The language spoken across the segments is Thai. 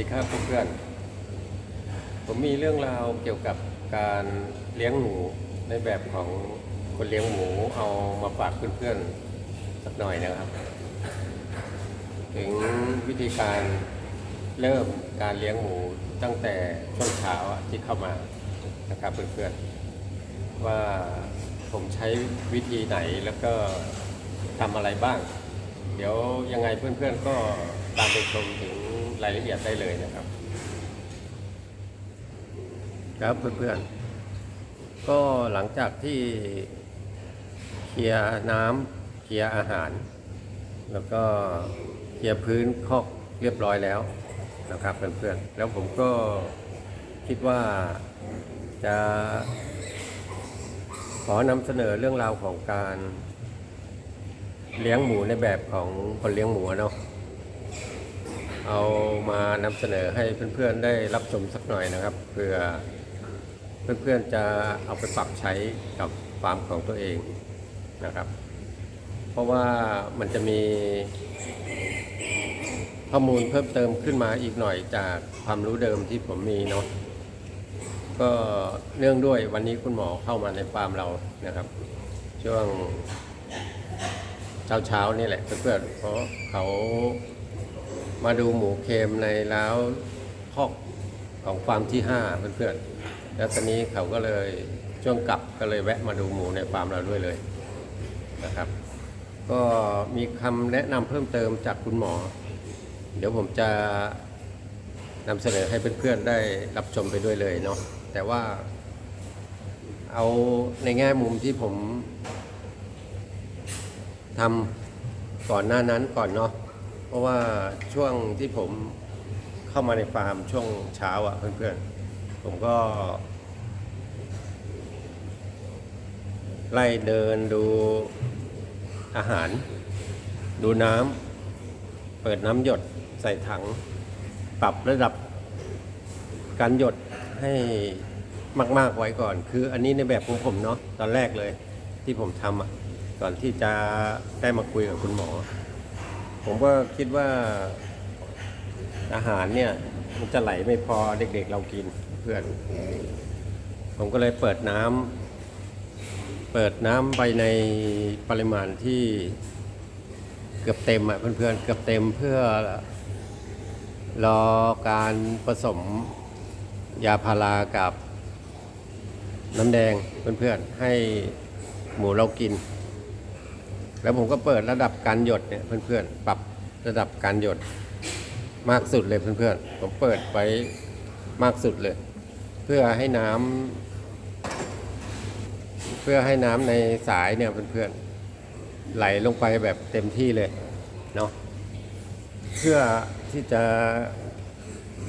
ดีครับเพื่อนๆผมมีเรื่องราวเกี่ยวกับการเลี้ยงหมูในแบบของคนเลี้ยงหมูเอามาฝากเพื่อนๆสักหน่อยนะครับ ถึงวิธีการเริ่มการเลี้ยงหมูตั้งแต่ช่วงเช้าที่เข้ามานะครับเพื่อนๆว่าผมใช้วิธีไหนแล้วก็ทำอะไรบ้าง เดี๋ยวยังไงเพื่อนๆก็ตามไปชมถึง รายละเอียดได้เลยนะครับ ครับเพื่อนๆ ก็หลังจากที่เคลียร์น้ำเคลียร์อาหาร แล้วก็เคลียร์พื้นคอกเรียบร้อยแล้วนะครับเพื่อนๆ แล้วผมก็คิดว่าจะขอนำเสนอเรื่องราวของการเลี้ยงหมูในแบบของคนเลี้ยงหมูเนาะ เอามานำเสนอให้เพื่อนๆได้รับชมสักหน่อยนะครับเพื่อเพื่อนๆจะเอาไปปรับใช้กับฟาร์มของตัวเองนะครับ เพราะว่ามันจะมีข้อมูลเพิ่มเติมขึ้นมาอีกหน่อยจากความรู้เดิมที่ผมมีเนาะก็เนื่องด้วยวันนี้คุณหมอเข้ามาในฟาร์มเรานะครับ ช่วงเช้าเช้าๆนี่แหละเพื่อนๆเพราะเขา มาดูหมูเค็มในแล้วคอกของฟาร์มที่ห้าเพื่อนๆแล้วตอนนี้เขาก็เลยช่วงกลับก็เลยแวะมาดูหมูในฟาร์มเราด้วยเลยนะครับ ก็มีคำแนะนำเพิ่มเติมจากคุณหมอ เดี๋ยวผมจะนำเสนอให้เพื่อนๆได้รับชมไปด้วยเลยเนาะแต่ว่าเอาในแง่มุมที่ผมทำก่อนหน้านั้นก่อนเนาะ เพราะว่าช่วงที่ผมเข้ามาในฟาร์มช่วงเช้าอะ่ะเพื่อนๆ ผมก็ ไล่เดินดูอาหาร ดูน้ำเปิดน้ำหยดใส่ถัง ปรับระดับการหยดให้มากๆไว้ก่อน คืออันนี้ในแบบของผมเนาะตอนแรกเลยที่ผมทำอะก่อนที่จะได้มาคุยกับคุณหมอ ผมก็คิดว่าอาหารเนี่ยมันจะไหลไม่พอเด็กๆเรากินเพื่อน ผมก็เลยเปิดน้ำเปิดน้ำไปในปริมาณที่เกือบเต็มอะเพื่อนๆเกือบเต็มเพื่อรอการผสมยาพารากับน้ำแดงเพื่อนๆให้หมูเรากิน แล้วผมก็เปิดระดับการหยดเนี่ยเพื่อนๆ ปรับระดับการหยดมากสุดเลยเพื่อนๆ ผมเปิดไว้มากสุดเลย เพื่อให้น้ำเพื่อให้น้ำในสายเนี่ยเพื่อนๆ ไหลลงไปแบบเต็มที่เลยเนาะเพื่อที่จะ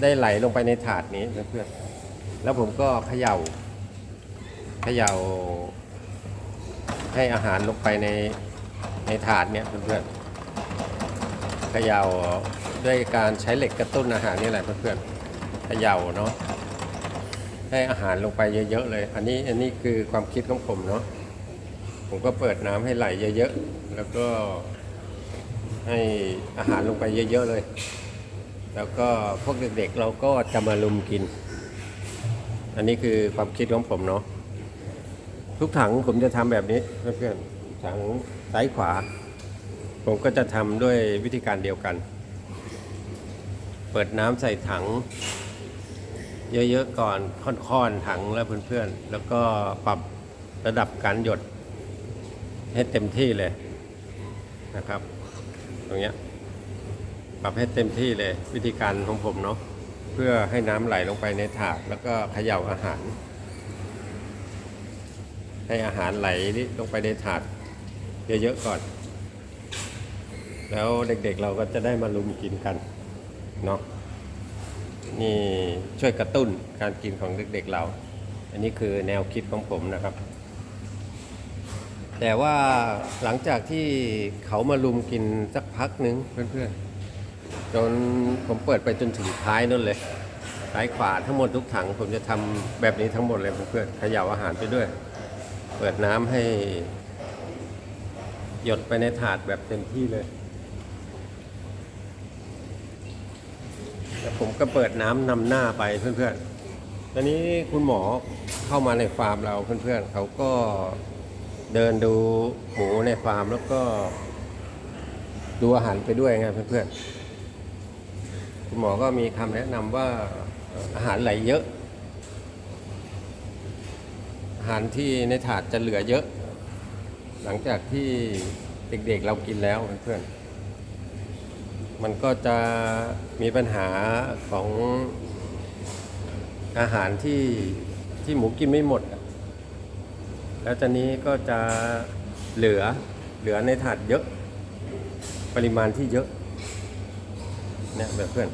ได้ไหลลงไปในถาดนี้เพื่อนๆ แล้วผมก็เขย่าเขย่าให้อาหารลงไปใน ในถาดเนี่ยเพื่อนๆเขย่าด้วยการใช้เหล็กกระตุ้นอาหารนี่แหละเพื่อนๆเขย่าเนาะให้อาหารลงไปเยอะๆเลย อันนี้อันนี้คือความคิดของผมเนาะผมก็เปิดน้ำให้ไหลเยอะๆแล้วก็ให้อาหารลงไปเยอะๆเลย แล้วก็พวกเด็กๆ เราก็จะมาลุมกิน อันนี้คือความคิดของผมเนาะทุกถังผมจะทำแบบนี้เพื่อนๆ ถังซ้ายขวา ผมก็จะทำด้วยวิธีการเดียวกัน เปิดน้ำใส่ถัง เยอะๆก่อนค่อนๆถังแล้วเพื่อนๆ แล้วก็ปรับระดับการหยด ให้เต็มที่เลยนะครับ ตรงนี้ปรับให้เต็มที่เลยวิธีการของผมเนาะเพื่อให้น้ำไหลลงไปในถาดแล้วก็เขย่าอาหาร ให้อาหารไหลลงไปในถาด เยอะๆก่อน แล้วเด็กๆเราก็จะได้มาลุมกินกันเนาะนี่ช่วยกระตุ้นการกินของเด็กๆเรา อันนี้คือแนวคิดของผมนะครับ แต่ว่าหลังจากที่เขามาลุมกินสักพักหนึงเพื่อนๆจนผมเปิดไปจนถึงท้ายนั่นเลยซ้ายขวาทั้งหมดทุกถัง ผมจะทำแบบนี้ทั้งหมดเลยเพื่อนๆขย่าอาหารไปด้วย เปิดน้ำให้ หยดไปในถาดแบบเต็มที่เลย แล้วผมก็เปิดน้ำนำหน้าไปเพื่อนๆตอนนี้คุณหมอเข้ามาในฟาร์มเราเพื่อนๆเขาก็เดินดูหมูในฟาร์มแล้วก็ดูอาหารไปด้วยไงเพื่อนๆ คุณหมอก็มีคำแนะนำว่าอาหารไหลเยอะ อาหารที่ในถาดจะเหลือเยอะ หลังจากที่เด็กๆเรากินแล้วเพื่อนๆมันก็จะมีปัญหาของอาหารที่ที่หมูกินไม่หมด แล้วตอนนี้ก็จะเหลือเหลือในถาดเยอะ ปริมาณที่เยอะเนี่ยแบบเพื่อน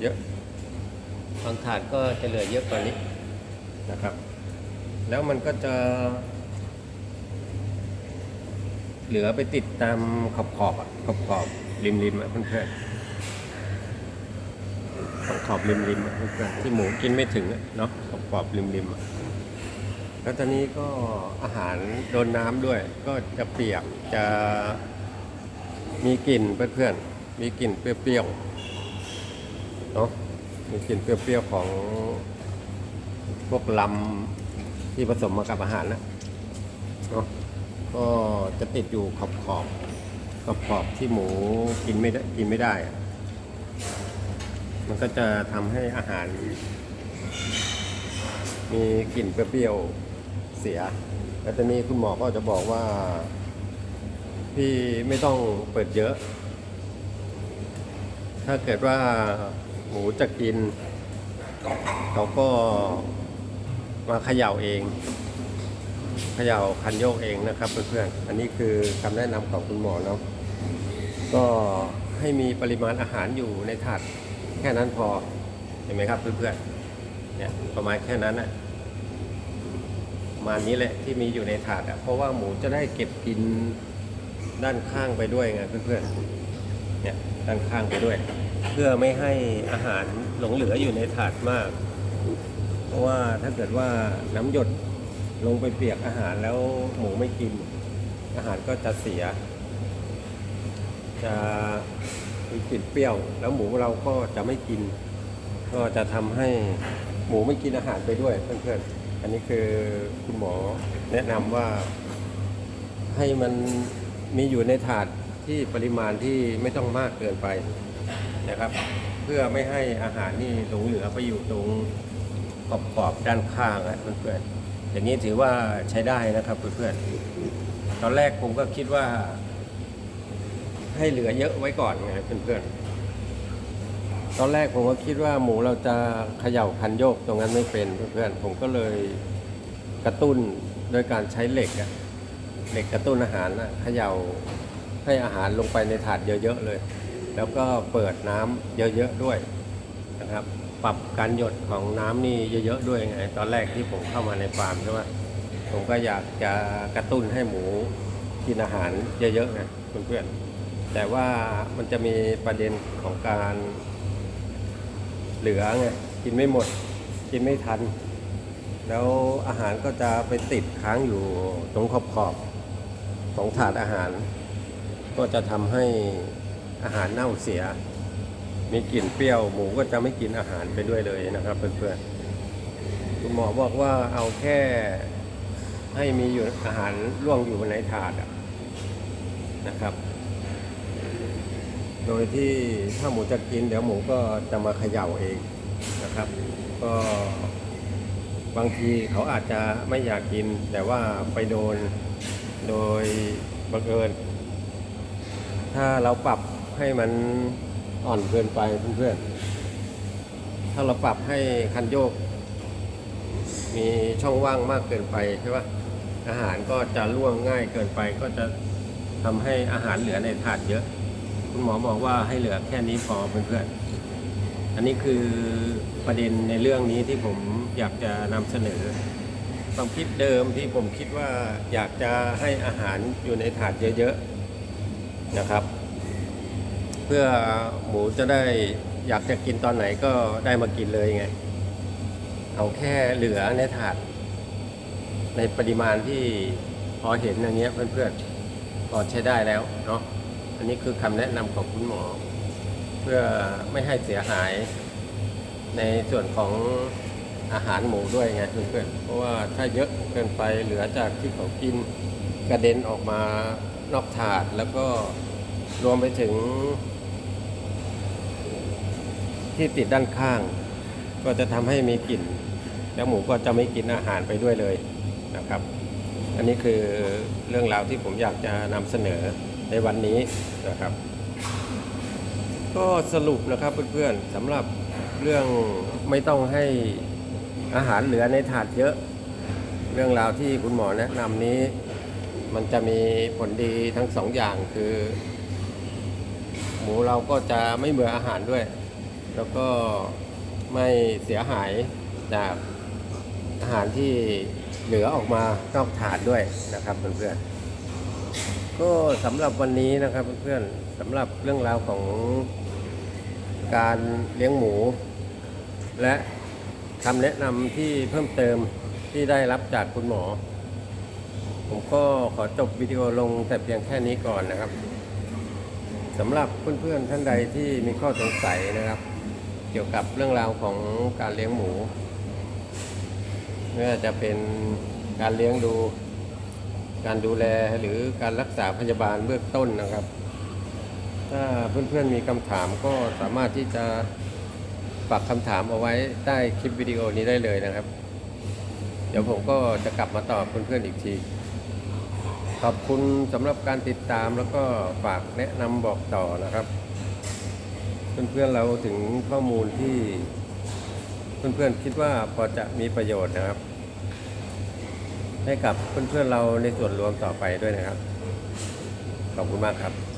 เยอะบางถาดก็จะเหลือเยอะกว่านี้นะครับ แล้วมันก็จะ เหลือไปติดตามขอบขอบๆอะขอบขอบริมริมๆอะเพื่อนๆขอบขอบริมริมๆอะเพื่อนๆที่หมูกินไม่ถึงอะเนาะขอบขอบริมริมๆอะแล้วตอนนี้ก็อาหารโดนน้ำด้วย ก็จะเปียกจะมีกลิ่นเพื่อนๆมีกลิ่นเปรี้ยวๆเนาะมีกลิ่นเปรี้ยวๆของพวกลำที่ผสมมากับอาหารนะเนาะก็ จะติดอยู่ขอบขอบขอบขอบที่หมูกินไม่ได้กินไม่ได้ มันก็จะทำให้อาหาร มีกลิ่นเปรี้ยวเสียแล้วตอนนี้คุณหมอก็จะบอกว่า พี่ไม่ต้องเปิดเยอะ ถ้าเกิดว่าหมูจะกิน เขาก็มาเขย่าเอง เขย่าคันโยกเองนะครับเพื่อนๆ อันนี้คือคำแนะนำของคุณหมอเนาะ ก็ให้มีปริมาณอาหารอยู่ในถาดแค่นั้นพอ เห็นไหมครับเพื่อนๆ เนี่ยประมาณแค่นั้นนะประมาณนี้แหละที่มีอยู่ในถาดอะเพราะว่าหมูจะได้เก็บกินด้านข้างไปด้วยไงเพื่อนๆ เนี่ยด้านข้างไปด้วย เพื่อไม่ให้อาหารหลงเหลืออยู่ในถาดมาก เพราะว่าถ้าเกิดว่าน้ำหยด ลงไปเปียกอาหารแล้วหมูไม่กิน อาหารก็จะเสีย จะมีกลิ่นเปรี้ยว แล้วหมูเราก็จะไม่กิน ก็จะทำให้หมูไม่กินอาหารไปด้วยเพื่อนๆอันนี้คือคุณหมอแนะนำว่าให้มันมีอยู่ในถาดที่ปริมาณที่ไม่ต้องมากเกินไปนะครับ เพื่อไม่ให้อาหารนี่หลงเหลือไปอยู่ตรงขอบๆด้านข้างอะเพื่อนๆ อย่างนี้ถือว่าใช้ได้นะครับเพื่อนๆตอนแรกผมก็คิดว่า ให้เหลือเยอะไว้ก่อนไงเพื่อนๆตอนแรกผมก็คิดว่าหมูเราจะเขย่าคันโยกตรงนั้นไม่เป็นเพื่อนๆผมก็เลยกระตุ้นโดยการใช้เหล็กอะเหล็กกระตุ้นอาหารนะเขย่าให้อาหารลงไปในถาดเยอะๆเลย แล้วก็เปิดน้ำเยอะๆด้วยนะครับ ปรับการหยดของน้ำนี่เยอะๆด้วยไง ตอนแรกที่ผมเข้ามาในฟาร์มใช่ไหมผมก็อยากจะกระตุ้นให้หมูกินอาหารเยอะๆไงเพื่อนๆแต่ว่ามันจะมีประเด็นของการเหลือไงกินไม่หมด กินไม่ทัน แล้วอาหารก็จะไปติดค้างอยู่ตรงขอบขอบๆของถาดอาหาร ก็จะทำให้อาหารเน่าเสีย มีกลิ่นเปรี้ยวหมูก็จะไม่กินอาหารไปด้วยเลยนะครับ เพื่อนๆคุณหมอบอกว่าเอาแค่ ให้มีอยู่อาหารร่วงอยู่ในถาดนะครับ โดยที่ถ้าหมูจะกิน เดี๋ยวหมูก็จะมาเขย่าเองนะครับ ก็บางทีเขาอาจจะไม่อยากกิน แต่ว่าไปโดนโดยบังเอิญถ้าเราปรับให้มัน อ่อนเกินไปเพื่อนๆ ถ้าเราปรับให้คันโยก มีช่องว่างมากเกินไปใช่ปะอาหารก็จะล่วงง่ายเกินไปก็จะทำให้อาหารเหลือในถาดเยอะ คุณหมอบอกว่าให้เหลือแค่นี้พอเพื่อนๆ อันนี้คือประเด็นในเรื่องนี้ที่ผมอยากจะนำเสนอความคิดเดิมที่ผมคิดว่าอยากจะให้อาหารอยู่ในถาดเยอะๆนะครับ พื่อหมูจะได้อยากจะกินตอนไหนก็ได้มากินเลยไง เอาแค่เหลือในถาด ในปริมาณที่พอเห็นอย่างเงี้ยเพื่อนๆก็ใช้ได้แล้วเนาะอันนี้คือคำแนะนำของคุณหมอ เพื่อไม่ให้เสียหายในส่วนของอาหารหมูด้วยไงเพื่อนๆเพราะว่าถ้าเยอะเกินไปเหลือจากที่เขากินกระเด็นออกมานอกถาดแล้วก็รวมไปถึง ที่ติดด้านข้าง ก็จะทำให้มีกลิ่น แล้วหมูก็จะไม่กินอาหารไปด้วยเลยนะครับ อันนี้คือเรื่องราวที่ผมอยากจะนำเสนอในวันนี้นะครับ ก็สรุปนะครับเพื่อนๆสำหรับเรื่องไม่ต้องให้อาหารเหลือในถาดเยอะ เรื่องราวที่คุณหมอแนะนำนี้ มันจะมีผลดีทั้งสองอย่างคือ หมูเราก็จะไม่เบื่ออาหารด้วย แล้วก็ไม่เสียหายจากอาหารที่เหลือออกมานอกถาดด้วยนะครับเพื่อนๆก็สำหรับวันนี้นะครับเพื่อนๆสำหรับเรื่องราวของการเลี้ยงหมู และคำแนะนำที่เพิ่มเติมที่ได้รับจากคุณหมอ ผมก็ขอจบวิดีโอลงแต่เพียงแค่นี้ก่อนนะครับสำหรับเพื่อนๆท่านใดที่มีข้อสงสัยนะครับ เกี่ยวกับเรื่องราวของการเลี้ยงหมูไม่ว่าจะเป็นการเลี้ยงดู การดูแลหรือการรักษาพยาบาลเบื้องต้นนะครับ ถ้าเพื่อนๆมีคำถามก็สามารถที่จะฝากคำถามเอาไว้ใต้คลิปวิดีโอนี้ได้เลยนะครับ เดี๋ยวผมก็จะกลับมาตอบเพื่อนๆอีกทีขอบคุณสำหรับการติดตามแล้วก็ฝากแนะนำบอกต่อนะครับ เพื่อนๆเราถึงข้อมูลที่เพื่อนๆคิดว่าพอจะมีประโยชน์นะครับ ให้กับเพื่อนๆเราในส่วนรวมต่อไปด้วยนะครับ ขอบคุณมากครับ